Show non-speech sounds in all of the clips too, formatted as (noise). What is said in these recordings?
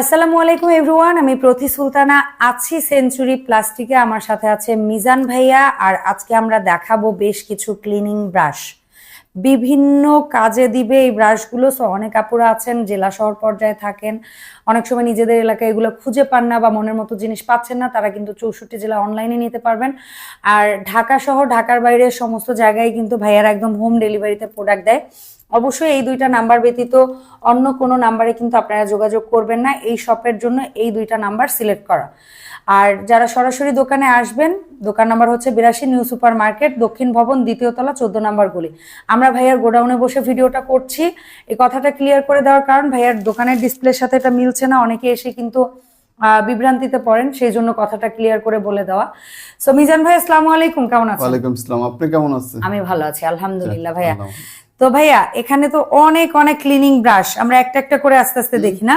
আসসালামু আলাইকুম, এভরিওয়ান। আমি প্রতি সুলতানা আছি সেঞ্চুরি প্লাস্টিকে। আমার সাথে আছে মিজান ভাইয়া, আর আজকে আমরা দেখাবো বেশ কিছু ক্লিনিং ব্রাশ। বিভিন্ন কাজে দিবে এই ব্রাশগুলো। সো অনেক আপুরা আছেন, জেলা শহর পর্যায়ে থাকেন। অনেক সময় নিজেদের এলাকায় এগুলো খুঁজে পান না বা মনের মতো জিনিস পাচ্ছেন না, তারা কিন্তু চৌষট্টি জেলা অনলাইনে নিতে পারবেন। আর ঢাকা শহর, ঢাকার বাইরে সমস্ত জায়গায় কিন্তু ভাইয়ারা একদম হোম ডেলিভারিতে প্রোডাক্ট দেয়। অবশ্যই এই দুইটা নাম্বার ব্যতীত অন্য কোনো নাম্বারে কিন্তু আপনারা যোগাযোগ করবেন না। এই শপের জন্য এই দুইটা নাম্বার সিলেক্ট করা। আর যারা সরাসরি দোকানে আসবেন দোকান নাম্বার হচ্ছে বিরাশি নিউ সুপার মার্কেট দক্ষিণ ভবন দ্বিতীয় তলা চোদ্দ নাম্বার গুলি। আমরা ভাইয়ার গোডাউনে বসে ভিডিওটা করছি। এই কথাটা ক্লিয়ার করে দেওয়ার কারণ ভাইয়ার দোকানের ডিসপ্লের সাথে এটা মিলছে না। অনেকে এসে কিন্তু আহ, বিভ্রান্তিতে পড়েন সেই জন্য কথাটা ক্লিয়ার করে বলে দেওয়া। সো মিজান ভাই আসসালামু আলাইকুম। কেমন আছেন? ওয়ালাইকুম আসসালাম। আপনি কেমন আছেন? আমি ভালো আছি আলহামদুলিল্লাহ ভাইয়া। তো ভাইয়া এখানে তো অনেক অনেক ক্লিনিং ব্রাশ আমরা একটা একটা করে আস্তে আস্তে দেখি না?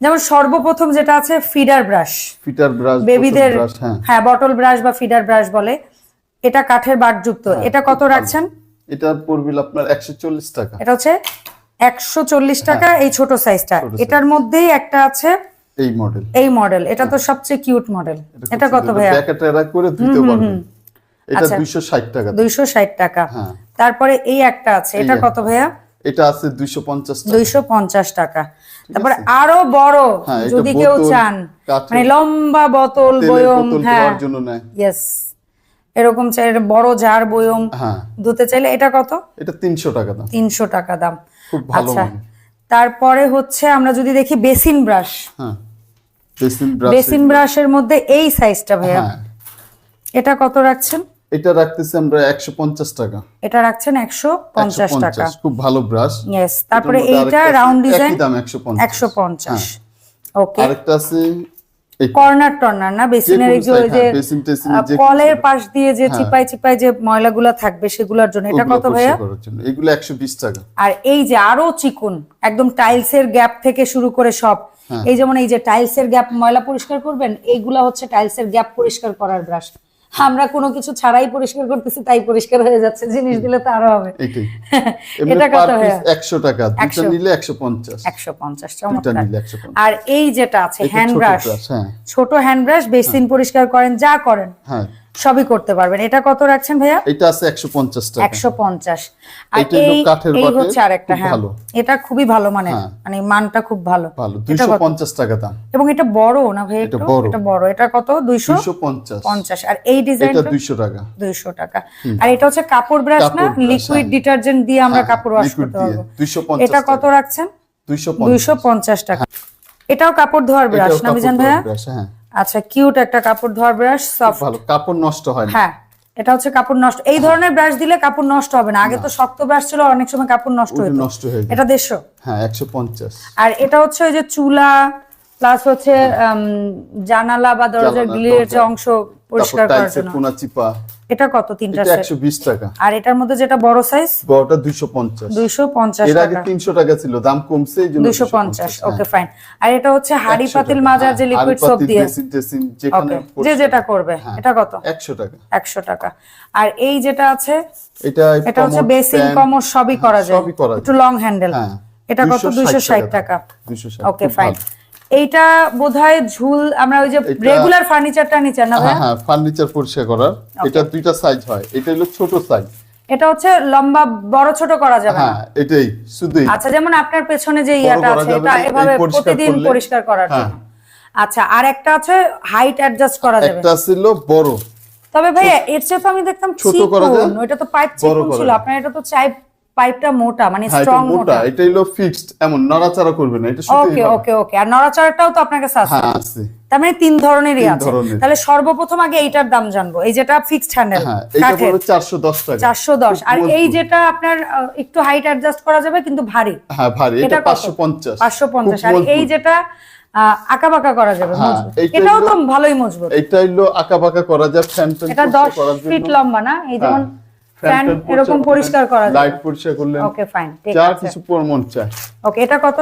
যেমন সর্বপ্রথম যেটা আছে ফিডার ব্রাশ ফিডার ব্রাশ বেবিদের হ্যাঁ। হ্যাঁ বটল ব্রাশ বা ফিডার ব্রাশ বলে। এটা কাঠের বাটযুক্ত। হ্যাঁ, এটা কত রাখছেন? এটা পড়বে আপনার 140 টাকা। এটা হচ্ছে একশো চল্লিশ টাকা এই ছোট সাইজটা হ্যাঁ। এটার মধ্যেই একটা আছে এই মডেল এই মডেল এটা তো সবচেয়ে কিউট মডেল এটা কত ভাইয়া? প্যাকেটে করে ধুতে পারবেন এটা 260 টাকা। দুইশো ষাট টাকা। হ্যাঁ। তারপরে এই একটা আছে। এটা কত ভাইয়া? এটা আছে 250 টাকা। দুইশো পঞ্চাশ টাকা। তারপরে আরও বড় হ্যাঁ, যদি কেউ চান মানে লম্বা বোতল বয়ম হ্যাঁ। ইয়েস এরকম চাই বড় জার বয়ম হ্যাঁ। ধুতে চাইলে এটা কত? এটা 300 টাকা দাম। তিনশো টাকা দাম। খুব ভালো আচ্ছা। তারপরে হচ্ছে আমরা যদি দেখি বেসিন ব্রাশ। হ্যাঁ। বেসিন ব্রাশ বেসিন ব্রাশের মধ্যে এই সাইজটা ভাইয়া। এটা কত রাখছেন? এটা রাখতেছি আমরা 150 টাকা। এটা রাখছেন একশো পঞ্চাশ টাকা। খুব ভালো ব্রাশ ইয়েস তারপরে এইটা রাউন্ড ডিজাইন একই দাম 150 একশো পঞ্চাশ। ওকে আরেকটা আছে কর্নার টর্নার না বেসিনের যে ওই যে কলের পাশ দিয়ে যে চিপাই চিপাই যে ময়লাগুলো থাকবে সেগুলোর জন্য এটা কত ভাইয়া? এগুলো 120 টাকা। আর এই যে আরও চিকুন একদম টাইলসের গ্যাপ থেকে শুরু করে সব। হ্যাঁ। এই যেমন এই যে টাইলসের গ্যাপ ময়লা পরিষ্কার করবেন এইগুলা হচ্ছে টাইলসের গ্যাপ পরিষ্কার করার ব্রাশ আমরা কোনো কিছু ছাড়াই পরিষ্কার করতেছি তাই পরিষ্কার হয়ে যাচ্ছে জিনিস দিলে তো আরও হবে। (laughs) এটা কত হয় পিস 100 টাকা দুটো 100 নিলে 150 একশো পঞ্চাশ দুটো চমৎকার। আর এই যেটা আছে হ্যান্ড ব্রাশ ছোট হ্যান্ড ব্রাশ বেসিন পরিষ্কার করেন যা করেন। হ্যাঁ। সবই করতে পারবেন। এটা কত রাখছেন ভাইয়া? এটা আছে 150 টাকা। একশো পঞ্চাশ। আর এটা এই কাঠের এই হচ্ছে আরেকটা হ্যাঁ। ভালো। এটা খুবই ভালো মানে। মানে মানটা খুব ভালো। ভালো। 250 টাকা দাম। এবং এটা বড় না ভাই এটা একটু? বড়। এটা বড়। এটা কত? দুইশো 250 পঞ্চাশ। আর এই এটা ডিজাইনটা? 200 টাকা। দুইশো টাকা। আর এটা হচ্ছে কাপড় ব্রাশ না? লিকুইড হ্যাঁ। ডিটারজেন্ট দিয়ে আমরা হ্যাঁ, কাপড় ওয়াশ করতে পারব। 250 এটা কত রাখছেন? 250 দুইশো পঞ্চাশ টাকা। এটাও কাপড় ধোয়ার ব্রাশ না বিজান ভাইয়া? হ্যাঁ। আচ্ছা কিউট একটা কাপড় ধোয়ার ব্রাশ সফট ভালো কাপড় নষ্ট হয় না। হ্যাঁ এটা হচ্ছে কাপড় নষ্ট। এই ধরনের ব্রাশ দিলে কাপড় নষ্ট হবে না। আগে তো শক্ত ব্রাশ ছিল অনেক সময় কাপড় নষ্ট হতো নষ্ট হয়ে এটা দেড়শো? হ্যাঁ 150 আর এটা হচ্ছে ওই যে চুলা প্লাস হচ্ছে উম, জানালা বা দরজার গ্রিলের যে অংশ পরিষ্কার করার জন্য। কোনা চিপা। এটা কত? তিনটা সেট 120 টাকা। আর এটার মধ্যে যেটা বড় সাইজ বড়টা 250 দুইশো পঞ্চাশ এর আগে 300 টাকা ছিল দাম কমছে এই 250 হ্যাঁ। ওকে ফাইন আর এটা হচ্ছে হাড়ি পাতিল টাকা। যে হ্যাঁ, লিকুইড সোপ দিয়ে। যেখানে যে যেটা করবে হ্যাঁ। এটা কত? 100 টাকা। একশো টাকা। আর এই যেটা আছে এটা এটা হচ্ছে বেসিন কমর সবই করা যায়। একটু লং হ্যান্ডেল হ্যাঁ। এটা কত? 260 দুইশো ষাট টাকা। 260 ওকে ফাইন। এইটা বোধহয় ঝুল আমরা ওই যে রেগুলার না হ্যাঁ হ্যাঁ ফার্নিচার পরিষ্কার করার। এটা দুইটা সাইজ হয়। এটা হলো ছোট সাইজ এটা হচ্ছে লম্বা বড় ছোট করা যাবে হ্যাঁ এটাই শুধুই। আচ্ছা যেমন আপনার পেছনে যে ইয়াটা আছে এটা এভাবে প্রতিদিন পরিষ্কার করার হ্যাঁ। জন্য। আচ্ছা আর একটা আছে হাইট অ্যাডজাস্ট করা যাবে। একটা ছিল বড়। তবে ভাইয়া এর চেয়ে তো আমি দেখতাম ছোট করা যায়, ওইটা তো পাইপ চিকন ছিল আপনার এটা তো চাই পাইপটা মোটা মানে হ্যাঁ স্ট্রং মোটা এটা হলো ফিক্সড এমন নড়াচড়া করবে না এটা ওকে ওকে ওকে আর নড়াচড়াটাও তো আপনার কাছে আছে। হ্যাঁ আছে। তার মানে তিন ধরনেরই আছে। তাহলে সর্বপ্রথম আগে এইটার দাম জানব। এই যেটা ফিক্সড হ্যান্ডেল হ্যাঁ এটা কাঠের। পড়বে 410 টাকা। চারশো দশ। আর এই যেটা আপনার একটু হাইট অ্যাডজাস্ট করা যাবে কিন্তু ভারী। হ্যাঁ ভারী। এটা এটা কত? 550 পঞ্চাশ। আর এই যেটা আঁকা বাঁকা করা যাবে হ্যাঁ, এটাও তো ভালোই মজবুত। এটা হলো আঁকা বাঁকা করা যায় ফ্যান এটা দশ ফিট লম্বা না? এই যেমন ফ্যান এরকম পরিষ্কার করা যায়। লাইট পরিষ্কার করলেন। ওকে ফাইন ঠিক যা আছে কিছু পর মন চায় ওকে এটা কত?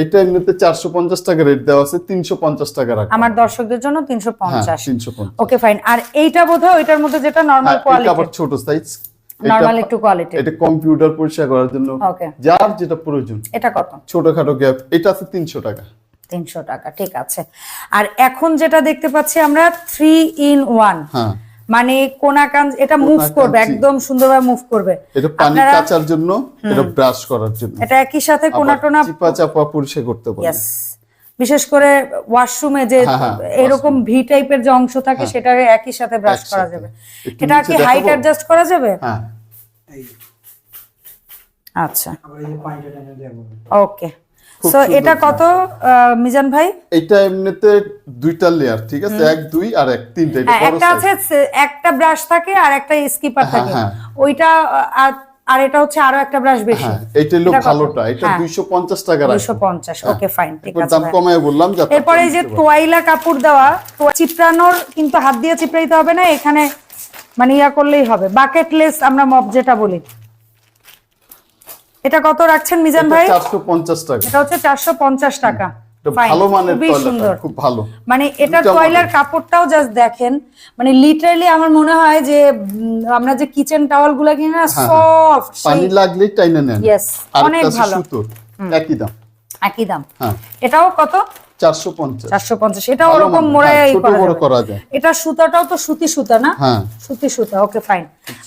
এইটা এমনিতে 450 টাকা রেট দেওয়া আছে 350 টাকা রাখা। আমার দর্শকদের জন্য তিনশো হ্যাঁ পঞ্চাশ। 350 ওকে ফাইন আর এইটা বোধহয় ওইটার মধ্যে যেটা নর্মাল হ্যাঁ, এটা কোয়ালিটি আবার ছোট সাইজ নর্মাল একটু কোয়ালিটি এটা কম্পিউটার পরিষ্কার করার জন্য। ওকে যার যেটা প্রয়োজন। এটা কত? ছোটখাটো গ্যাপ এটা আছে 300 টাকা। তিনশো টাকা ঠিক আছে। আর এখন যেটা দেখতে পাচ্ছি আমরা থ্রি ইন ওয়ান হ্যাঁ। মানে কোনা কান এটা মুভ করবে একদম সুন্দরভাবে মুভ করবে। এটা পানি কাচার জন্য এটা ব্রাশ করার জন্য। এটা একই সাথে কোনা টোনা চিপা চাপা পরিষ্কার করতে Yes. বিশেষ করে ওয়াশরুমে যে হ্যাঁ, হ্যাঁ, এরকম ভি টাইপের যে অংশ থাকে সেটা একই সাথে ব্রাশ করা যাবে। এটা কি হাইট অ্যাডজাস্ট করা যাবে? হ্যাঁ। আচ্ছা। ওকে সো এটা কত মিজান ভাই? এটা এমনিতে দুইটা লেয়ার ঠিক আছে? এক দুই আর এক তিনটা এটা হ্যাঁ, একটা আছে একটা ব্রাশ থাকে আর একটা স্কিপার হ্যাঁ, থাকে। হ্যাঁ। ওইটা আর এটা হচ্ছে আরও একটা ব্রাশ বেশি। এটা হলো ভালোটা। এটা হ্যাঁ। দুইশো পঞ্চাশ টাকা দুইশো রাখব পঞ্চাশ ওকে ফাইন ঠিক আছে দাম কমায় বললাম যাতে এরপরে এই যে। তোয়াইলা কাপড় দেওয়া চিপড়ানোর কিন্তু হাত দিয়ে চিপড়াইতে হবে না এখানে মানে ইয়া করলেই হবে। বাকেটলেস আমরা মপ যেটা বলি। এটা কত রাখছেন মিজান ভাই? চারশো পঞ্চাশ টাকা। এটা হচ্ছে চারশো পঞ্চাশ টাকা। ভালো মানের সুন্দর। খুব ভালো। মানে এটা টয়লার কাপড়টাও জাস্ট দেখেন মানে লিটারালি আমার মনে হয় যে আমরা যে কিচেন টাওয়ালগুলা কিনে না হ্যাঁ, সফট পানি টাইনে নেন। অনেক ভালো। সুতোর একই দাম। একই দাম। হ্যাঁ। এটাও কত? ওরকম মোড়াই হ্যাঁ, ছোট বড় করা যায়। এটা সুতাটাও তো সুতি সুতা না? হ্যাঁ। সুতি সুতা ওকে ফাইন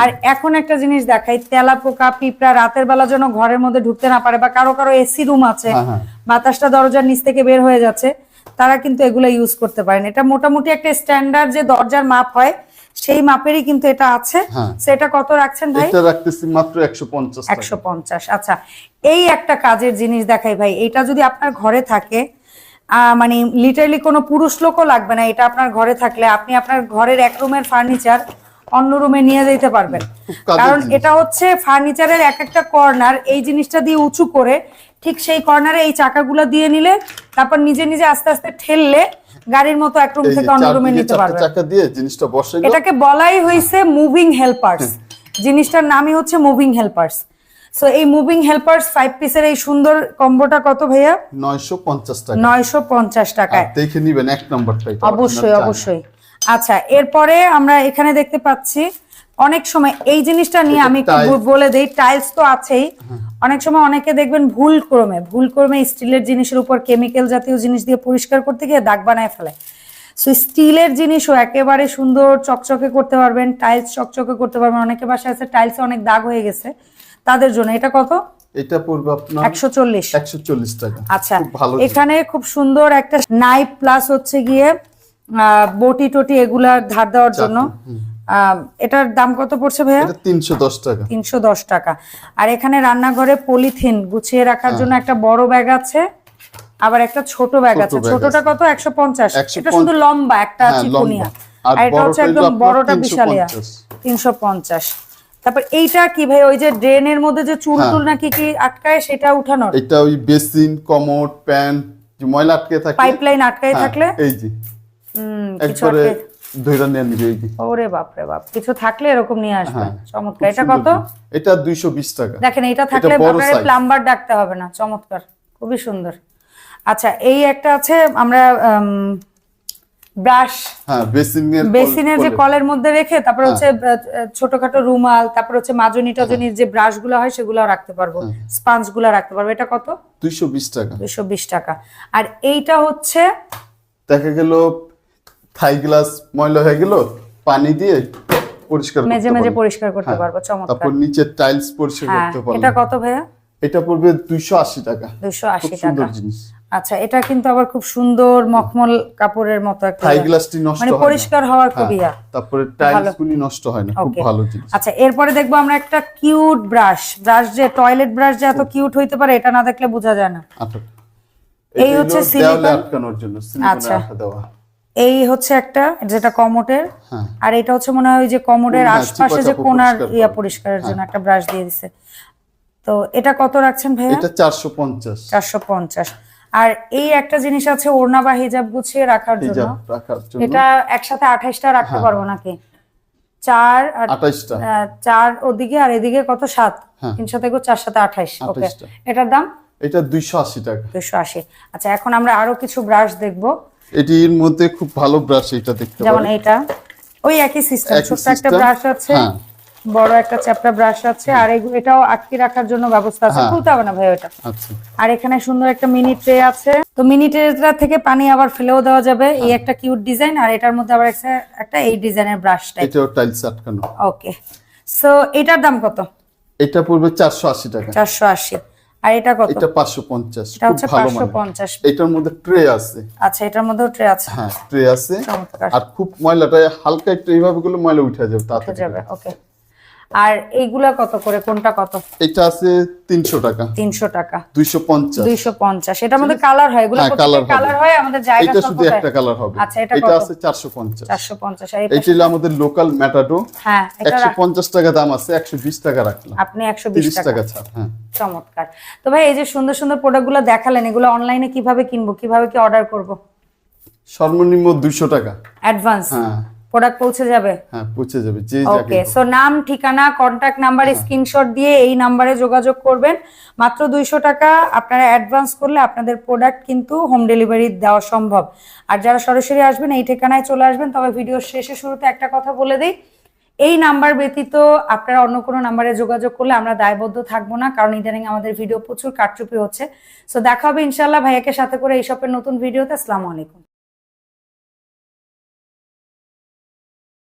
আর এখন একটা জিনিস দেখাই তেলা পোকা পিঁপড়া রাতের বেলা যেন ঘরের মধ্যে ঢুকতে না পারে বা কারও কারও এসি রুম আছে হ্যাঁ। বাতাসটা দরজার নিচ থেকে বের হয়ে যাচ্ছে তারা কিন্তু এগুলো ইউজ করতে পারেন। এটা মোটামুটি একটা স্ট্যান্ডার্ড যে দরজার মাপ হয় সেই মাপেরই কিন্তু এটা আছে। সেটা কত রাখছেন ভাই? এটা রাখতেছি মাত্র একশো পঞ্চাশ একশো পঞ্চাশ আচ্ছা। এই একটা কাজের জিনিস দেখাই ভাই এটা যদি আপনার ঘরে থাকে মানে লিটারলি কোনো পুরুষ লোকও লাগবে না এটা আপনার ঘরে থাকলে। আপনি আপনার ঘরের এক রুমের ফার্নিচার অন্য রুমে নিয়ে যেতে পারবেন। কারণ এটা হচ্ছে ফার্নিচারের এক একটা কর্নার এই জিনিসটা দিয়ে উঁচু করে ঠিক সেই কর্নারে এই চাকাগুলো দিয়ে নিলে তারপর নিজে নিজে আস্তে আস্তে ঠেললে গাড়ির মতো এক রুম থেকে অন্য রুমে নিতে পারবেন। চাকা দিয়ে জিনিসটা বসে এটাকে বলাই হয়েছে মুভিং হেল্পার্স জিনিসটার নামই হচ্ছে মুভিং হেল্পার্স সো এই মুভিং হেল্পার্স ফাইভ পিসের এই সুন্দর কম্বোটা কত ভাইয়া? নয়শো পঞ্চাশ টাকা। নয়শো পঞ্চাশ টাকায়। দেখে নিবেন এক নম্বরটা এটা অবশ্যই। অবশ্যই। আচ্ছা এরপরে আমরা এখানে দেখতে পাচ্ছি অনেক সময় এই জিনিসটা নিয়ে আমি একটু বলে দেই টাইলস তো আছেই। অনেক সময় অনেকে দেখবেন ভুল ক্রমে ভুল ক্রমে স্টিলের জিনিসের উপর কেমিক্যাল জাতীয় জিনিস দিয়ে পরিষ্কার করতে গিয়ে দাগ বানায় ফেলে। সো স্টিলের জিনিসও একেবারে সুন্দর চকচকে করতে পারবেন টাইলস চকচকে করতে পারবেন। অনেকে বাসায় আছে টাইলসে অনেক দাগ হয়ে গেছে। তাদের জন্য। এটা কত? এটা পড়বে আপনার একশো চল্লিশ। একশো চল্লিশ টাকা। আচ্ছা ভালো এখানে খুব সুন্দর একটা নাইফ প্লাস হচ্ছে গিয়ে বটি টটি এগুলা ধার দেওয়ার জন্য। এটার দাম কত পড়ছে ভাইয়া? এটা তিনশো দশ টাকা। তিনশো দশ টাকা। আর এখানে রান্নাঘরে পলিথিন গুছিয়ে রাখার জন্য একটা বড় ব্যাগ আছে আবার একটা ছোট ব্যাগ আছে। ছোটটা কত? একশো পঞ্চাশ। 150 এটা শুধু লম্বা একটা হ্যাঁ, চিকুনিয়া। আর এটা হচ্ছে একদম বড়টা বিশালিয়া। 350 তিনশো পঞ্চাশ। তারপর এইটা কি ভাই ওই যে ড্রেনের মধ্যে যে চুল হ্যাঁ। টুল নাকি কি আটকায় সেটা উঠানোর? এটা ওই বেসিন কমোড প্যান যে ময়লা আটকে থাকে। পাইপলাইন আটকায় হ্যাঁ, থাকলে? এই যে। হুম, কিছু নিয়ে নিবে এই যে। ওরে বাপরে বাপ কিছু থাকলে এরকম নিয়ে আসবে। হ্যাঁ। চমৎকার। এটা কত? এটা দুইশো বিশ টাকা। দেখেন এটা থাকলে আপনার প্লাম্বার ডাকতে হবে না। চমৎকার খুবই সুন্দর। আচ্ছা এই একটা আছে আমরা ব্রাশ হ্যাঁ বেসিন বেসিনের যে কলের। মধ্যে রেখে তারপর হচ্ছে আহ, আহ, ছোটখাটো রুমাল তারপর হচ্ছে মাজনি টাজনির যে ব্রাশগুলো হয় সেগুলো রাখতে পারব। স্পাঞ্জগুলো রাখতে পারব। এটা কত? দুইশো বিশ টাকা। দুইশো বিশ টাকা। আর এইটা হচ্ছে দেখা গেল থাই গ্লাস ময়লা হয়ে গেল পানি দিয়ে পরিষ্কার মেজে মেজে পরিষ্কার করতে হ্যাঁ। পারব। চমৎকার। তারপর নিচে টাইলস পরিষ্কার হ্যাঁ। করতে পারবেন এটা কত ভাইয়া? এটা পড়বে দুইশো আশি টাকা। দুইশো খুব আশি সুন্দর টাকা। জিনিস। আচ্ছা এটা কিন্তু আবার খুব সুন্দর মখমল কাপড়ের মতো একটা থাই গ্লাসটি নষ্ট মানে পরিষ্কার হওয়ার হ্যাঁ, খুব ইয়া তারপরে টাইলস গুলি নষ্ট হয় না খুব ভালো জিনিস। আচ্ছা এরপরে দেখব আমরা একটা কিউট ব্রাশ ব্রাশ যে টয়লেট ব্রাশ যে এত কিউট হইতে পারে এটা না দেখলে বোঝা যায় না। আচ্ছা। এই হচ্ছে আটকানোর জন্য আচ্ছা। দেওয়া। এই হচ্ছে একটা যেটা কমোটের। হ্যাঁ। আর এটা হচ্ছে মনে হয় ওই যে কমোডের হ্যাঁ, আশপাশে যে কোনার ইয়া পরিষ্কারের জন্য একটা ব্রাশ দিয়ে দিছে। তো এটা কত রাখছেন ভাইয়া? এটা চারশো পঞ্চাশ। চারশো পঞ্চাশ। আর এই একটা জিনিস আছে ওড়না বা হিজাব গুছিয়ে রাখার জন্য। এটা একসাথে আঠাইশটা রাখতে হ্যাঁ। পারব নাকি? চার চার ওদিকে আর এদিকে কত? সাত। হ্যাঁ। তিন সাথে চার সাথে আঠাইশ। ওকে। এটার দাম? এটা দুইশো আশি টাকা। দুশো আশি। আচ্ছা এখন আমরা আরও কিছু ব্রাশ দেখব। এটির মধ্যে খুব ভালো ব্রাশ এটা দেখতে যেমন এইটা। ওই একই সিস্টেম ছোট্ট একটা ব্রাশ আছে। হ্যাঁ। বড় একটা চ্যাপটা ব্রাশ আছে আর এটাও আটকে রাখার জন্য ব্যবস্থা আছে। হ্যাঁ। খুলতে হবে না ভাই ওটা। আচ্ছা। আর এখানে সুন্দর একটা মিনি ট্রে আছে। তো মিনি ট্রেটা থেকে পানি আবার ফেলেও দেওয়া যাবে। হ্যাঁ। এই একটা কিউট ডিজাইন আর এটার মধ্যে আবার একটা এই ডিজাইনের ব্রাশ টাইপ এটাও টাইলস আটকানো। ওকে। সো এটার দাম কত? এটা পড়বে চারশো আশি টাকা। চারশো আশি। আর এটা কত? এটা পাঁচশো পঞ্চাশ। এটা হচ্ছে ভালো পাঁচশো মানে পঞ্চাশ। এটার মধ্যে ট্রে আছে। আচ্ছা এটার মধ্যেও ট্রে আছে। হ্যাঁ ট্রে আছে। আর খুব ময়লাটা হালকা একটু এইভাবে গুলো ময়লা উঠে যাবে তাড়াতাড়ি। যাবে ওকে। আর এইগুলা কত করে? কোনটা কত? এটা আছে তিনশো টাকা। তিনশো টাকা। দুইশো পঞ্চাশ। দুইশো পঞ্চাশ। এটার মধ্যে কালার হয়। এগুলো হ্যাঁ, কালার হয় আমাদের জায়গা এটা শুধু একটা কালার হবে। আচ্ছা, এটা এটা আছে চারশো পঞ্চাশ। চারশো পঞ্চাশ আর এই এটা হলো আমাদের লোকাল ম্যাটাডো হ্যাঁ এটা একশো রাখ- পঞ্চাশ টাকা দাম আছে একশো বিশ টাকা রাখলাম। আপনি একশো বিশ তিরিশ টাকা। টাকা ছাড় হ্যাঁ। চমৎকার। তো ভাই এই যে সুন্দর সুন্দর প্রোডাক্টগুলো দেখালেন এগুলো অনলাইনে কীভাবে কিনবো? কীভাবে কি অর্ডার করব? সর্বনিম্ন দুইশো টাকা। অ্যাডভান্স হ্যাঁ। প্রোডাক্ট পৌঁছে যাবে? হ্যাঁ পৌঁছে যাবে যে ওকে সো নাম ঠিকানা কন্টাক্ট নাম্বারে স্ক্রিনশট দিয়ে এই নাম্বারে যোগাযোগ করবেন। মাত্র দুইশো টাকা আপনারা অ্যাডভান্স করলে আপনাদের প্রোডাক্ট কিন্তু হোম ডেলিভারি দেওয়া সম্ভব। আর যারা সরাসরি আসবেন এই ঠিকানায় চলে আসবেন তবে ভিডিওর শেষে শুরুতে একটা কথা বলে দিই। এই নাম্বার ব্যতীত আপনারা অন্য কোনো নাম্বারে যোগাযোগ করলে আমরা দায়বদ্ধ থাকব না কারণ ইদানিং আমাদের ভিডিও প্রচুর কারচুপি হচ্ছে। সো দেখা হবে ইনশাল্লাহ ভাইয়াকে সাথে করে এই সবের নতুন ভিডিওতে আসসালামু আলাইকুম।